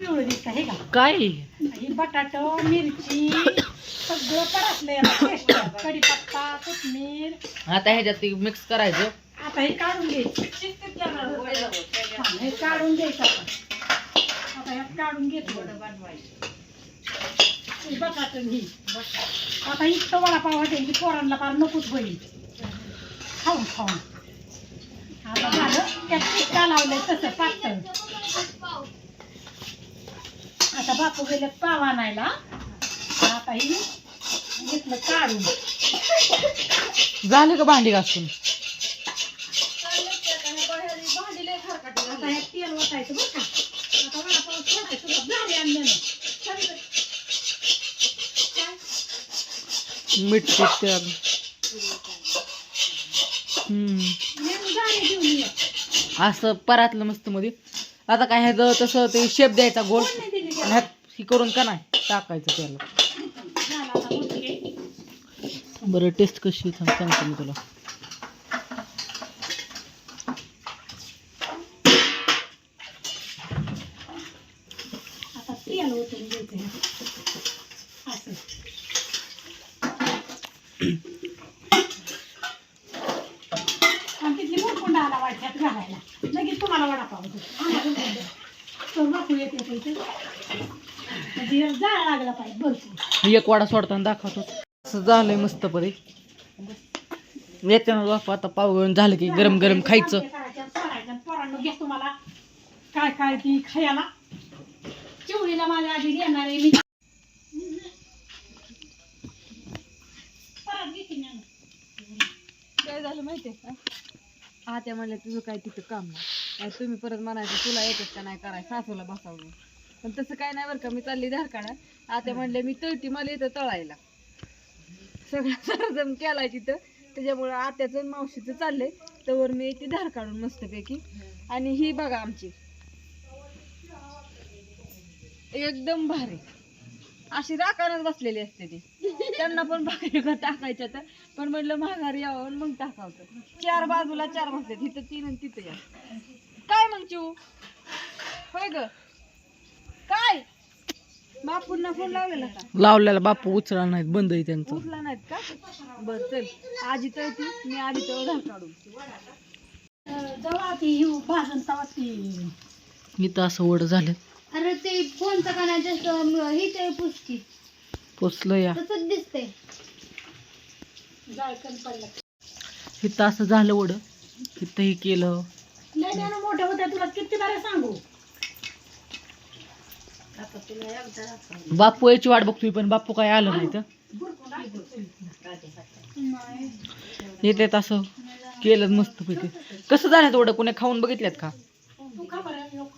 पिवळं दिसतं हे का? काय? ही बटाट मिरची सगळं परतलंय टेस्ट कढीपत्ता कोथमीर आता ह्याच्यात मिक्स करायचं. आता हे काढून घ्यायचं. हा, काढून घ्यायचं आपण. आता ह्यात काढून घेतो. बटाट ही आता इतकं वडापाव की पोरांना फार नकोच होईल खाऊन खाऊन. आता झालं. त्यात पीठ लावलंय? तसं पातळ. आता बापू गेले पाव आणायला आता ही घेतलं काढून झालं का भांडी घासून आता हे तेल वाटायचं बरं का आता वडापाव सोडायचं बघ, भारी आणलं ना. चांगलं. मीठ पीठ ते आलं. हम्म. नेऊन झाडे घेऊन ये. असं परातलं मस्त मध्ये आता काय ह्याचं तसं ते शेप द्यायचा गोल कोणी दिली आणि ह्यात ही करून का नाही? टाकायचं त्याला. बरं टेस्ट कशी सांग- सांगतो मी तुला. आता आला घालायला. लगेच तुम्हाला वडापाव येते. म्हणजे जाळ लागला पाहिजे भरपूर. एक वाडा सोडताना दाखवतो. असं झालंय मस्त परी. येते ना बापा आता पाव गळून झालं की गरम गरम खायचं. करायचं, सोडायचं. पोरांनो घे तुम्हाला. काय काय ती खायला. चिवडीला माझ्या आधी देणार आहे मी. परत घेते मी. काय झालं माहितीये का? आत्या म्हणल्या तुझं काय तिथं काम नाही. तुम्ही परत म्हणायचं तुला येतच का नाही करायचं? सासूला बसावलं पण तसं काय नाही बरं का मी चालली धारकाडा आता म्हणले मी तळती मला येतं तळायला. सगळं सरजम केलाय तिथं. त्याच्यामुळं आत्याचं आणि मावशीचं चाललंय. तर मी ती धार काढून मस्तपैकी. आणि ही बघा आमची. एकदम भारी. अशी राखानच बसलेली असते ती. त्यांना पण भाकरी का टाकायच्या तर पण म्हटलं माघारी यावं आणि मग टाकावतं चार बाजूला चार बसले तिथं तीन आणि तिथं या काय मग चिऊ होय ग. काय? बापूंना फोन लावलेला का? लावलेला बापू उचला नाहीत बंद आहे त्यांचं. उठला नाहीत का? बर चल. आजी तळती मी आधी तळ धार काढून. अं, जेव्हा ती ही भाजून तेव्हा ती इथं असं झालं. अरे ते फोनचं का नाही ही ते पुसकी. पोचलं या. तसंच पडलं. इथं असं झालं वड इथं हे केलं. होत्या तुला किती बरं सांगू? बापू याची वाट बघतोय पण बापू काय आलं नाही तर. येतात असं. केलं मस्त पैकी. कसं झालं वड कोणी खाऊन बघितल्यात का? तू खा बरं लोक.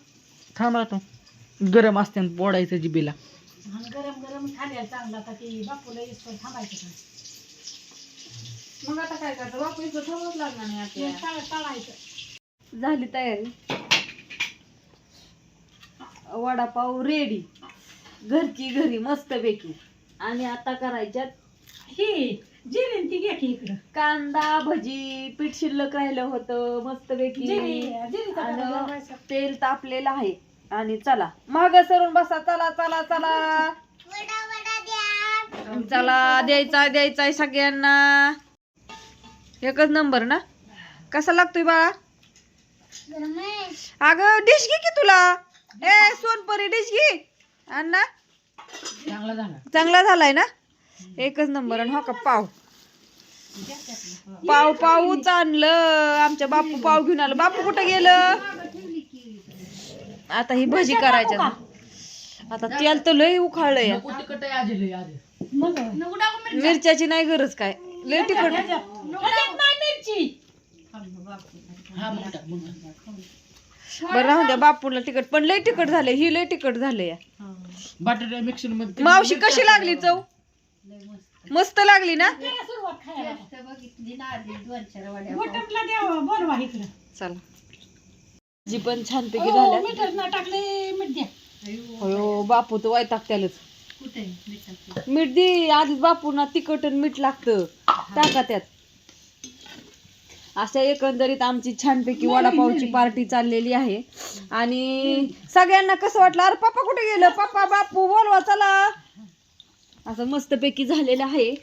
थांब राहतो गरम असते पोडायचं जिबीला आणि गरम गरम खाल्ल्या चांगला आता ती बापूला थांबायचं का मग आता काय करायचं बापू इथं थांबच लागणार नाही ते आपल्याला. तळ- तळायचं. झाली तयारी. वडापाव रेडी घरची घरी मस्तपैकी. आणि आता करायच्यात ही. जिरीन ती घे की इकडं. कांदा भजी पीठ शिल्लक राहिलं होतं जिरी जिरीचा डबा लावायचा. तेल तापलेलं आहे. आणि चला. माग सरून बसा. चला चला चला. चला द्यायचा द्यायचा सगळ्यांना. एकच नंबर ना? कसा लागतोय बाळा? अगं डिश घे की तुला? ए सोनपरी डिश घे. अण्णा चांगला झाला. चांगला झालाय ना? एकच नंबर आणि हा का पाव. पाव पाऊच आणलं. आमच्या बापू पाव घेऊन आलं. बापू कुठं गेलं? आता ही भजी करायच्या. ना. आता तेल तर लय उखाळलंय. मिरच्याची नाही गरज काय? लय तिखट ह्याच्यात ह्याच्यात नाही मिरची हा मग टाक, मग टाक. बरं राहू द्या बापूला तिखट. पण लय तिखट झालंय ही लय तिखट झालंय. या. बटाटा मिक्सरमध्ये मावशी कशी लागली चव? मस्त लागली ना? त्याला सुरुवात खायला होटलला द्या बोलवा इकडं. चला. जी पण छानपैकी हो, झाल्या. मीठच ना टाकले मीठ द्या. अयो बापू तर वाय टाकत्यालच मीठ दे आधीच बापूंना तिखट आणि मीठ लागतं. टाका त्यात. अशा एकंदरीत आमची छानपैकी वडापावची पार्टी चाललेली आहे. आणि सगळ्यांना कसं वाटलं? अरे पप्पा कुठे गेलं? पप्पा बापू बोलवा चला. असं मस्तपैकी झालेलं आहे.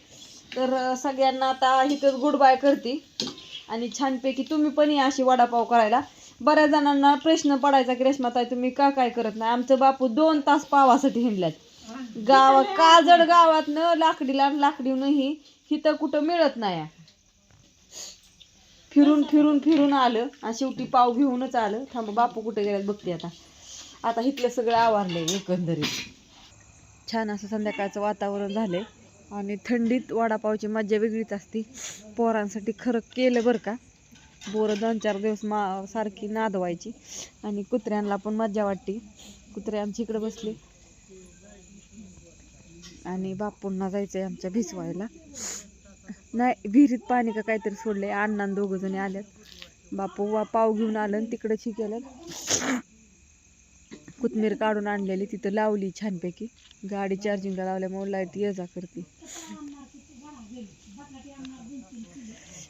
तर सगळ्यांना आता इथंच गुड बाय करते. आणि छानपैकी तुम्ही पण या अशी वडापाव करायला. बऱ्याच जणांना प्रश्न पडायचा की रेश्माताई तुम्ही का काय करत नाही? आमचं बापू दोन तास पावासाठी हिंडल्यात. गाव काजड गावातनं लाकडीला लाकडीनंही इथं कुठं मिळत नाही. फिरून फिरून फिरून आलं. आणि शेवटी पाव घेऊनच आलं. थांब बापू कुठे गेल्यात बघते आता. आता इथलं सगळं आवारलं आहे एकंदरीत. छान असं संध्याकाळचं वातावरण झालंय. आणि थंडीत वडापावची मज्जा वेगळीच असते. पोरांसाठी खरं केलं बरं का. बोरं दोन चार दिवस मा सारखी नादवायची. आणि कुत्र्यांना पण मज्जा वाटते. कुत्रे आमच्या इकडे बसले. आणि बापूंना जायचं आहे आमच्या भिजवायला. नाही विहिरीत पाणी का काहीतरी सोडलंय. अण्णा दोघं जणी आल्यात. बापू वा पाव घेऊन आलं तिकडं ही केलं कोथमीर काढून आणलेली तिथं लावली छानपैकी. गाडी चार्जिंगला लावल्यामुळे लाइट ये जा करते.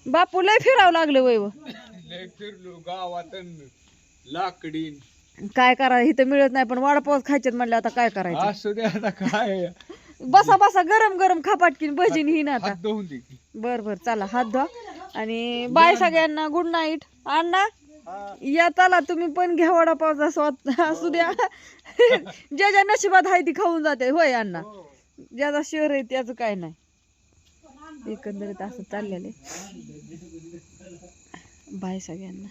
बापू लय फिरावं लागलं वय फिरलो गावात लाकडी. काय करा इथं मिळत नाही पण वडापाव खायच्यात म्हणलं आता काय करायचं? असू दे आता काय? बसा बसा गरम गरम खापाटकीन भजीन ही ना आता. बर बर. चला हात धुवा. आणि बाय सगळ्यांना. गुड नाईट अण्णा या चला तुम्ही पण घ्या वडापाव स्वाद. असू द्या. ज्या ज्या नशिबात आहे ती खाऊन जाते. होय अण्णा? ज्याचा शहर आहे त्याचं काय नाही. एकंदरीत असं चाललेलं आहे. बाय सगळ्यांना.